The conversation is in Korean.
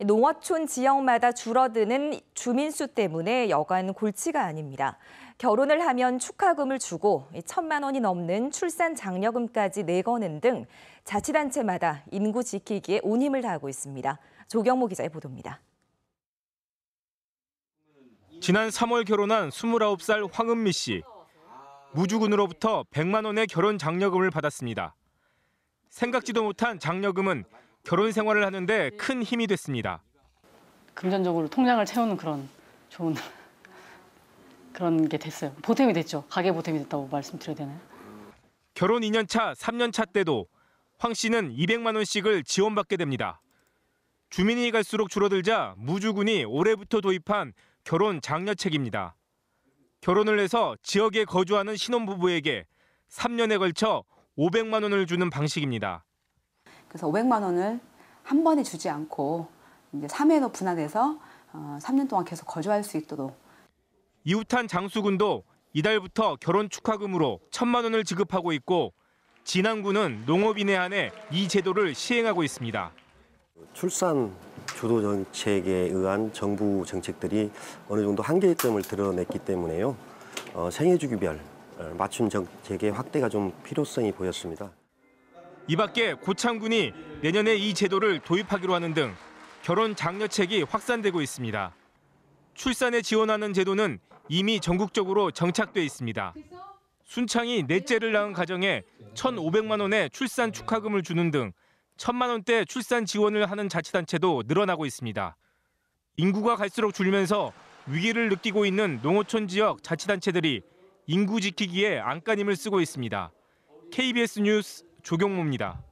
농어촌 지역마다 줄어드는 주민수 때문에 여간 골치가 아닙니다. 결혼을 하면 축하금을 주고 천만 원이 넘는 출산 장려금까지 내거는 등 자치단체마다 인구 지키기에 온 힘을 다하고 있습니다. 조경모 기자의 보도입니다. 지난 3월 결혼한 29살 황은미 씨. 무주군으로부터 100만 원의 결혼 장려금을 받았습니다. 생각지도 못한 장려금은 결혼 생활을 하는데 큰 힘이 됐습니다. 금전적으로 통장을 채우는 그런 좋은 그런 게 됐어요. 보탬이 됐죠. 가계 보탬이 됐다고 말씀드려야 되나요? 결혼 2년 차, 3년 차 때도 황 씨는 200만 원씩을 지원받게 됩니다. 주민이 갈수록 줄어들자 무주군이 올해부터 도입한 결혼 장려책입니다. 결혼을 해서 지역에 거주하는 신혼부부에게 3년에 걸쳐 500만 원을 주는 방식입니다. 그래서 500만 원을 한 번에 주지 않고 이제 3회로 분할해서 어, 3년 동안 계속 거주할 수 있도록 이웃한 장수군도 이달부터 결혼 축하금으로 1천만 원을 지급하고 있고 진안군은 농업인에 한해 이 제도를 시행하고 있습니다. 출산 주도 정책에 의한 정부 정책들이 어느 정도 한계점을 드러냈기 때문에요. 어, 생애 주기별 어, 맞춤 정책의 확대가 좀 필요성이 보였습니다. 이 밖에 고창군이 내년에 이 제도를 도입하기로 하는 등 결혼 장려책이 확산되고 있습니다. 출산에 지원하는 제도는 이미 전국적으로 정착돼 있습니다. 순창이 넷째를 낳은 가정에 1,500만 원의 출산 축하금을 주는 등 1천만 원대 출산 지원을 하는 자치단체도 늘어나고 있습니다. 인구가 갈수록 줄면서 위기를 느끼고 있는 농어촌 지역 자치단체들이 인구 지키기에 안간힘을 쓰고 있습니다. KBS 뉴스 조경모입니다.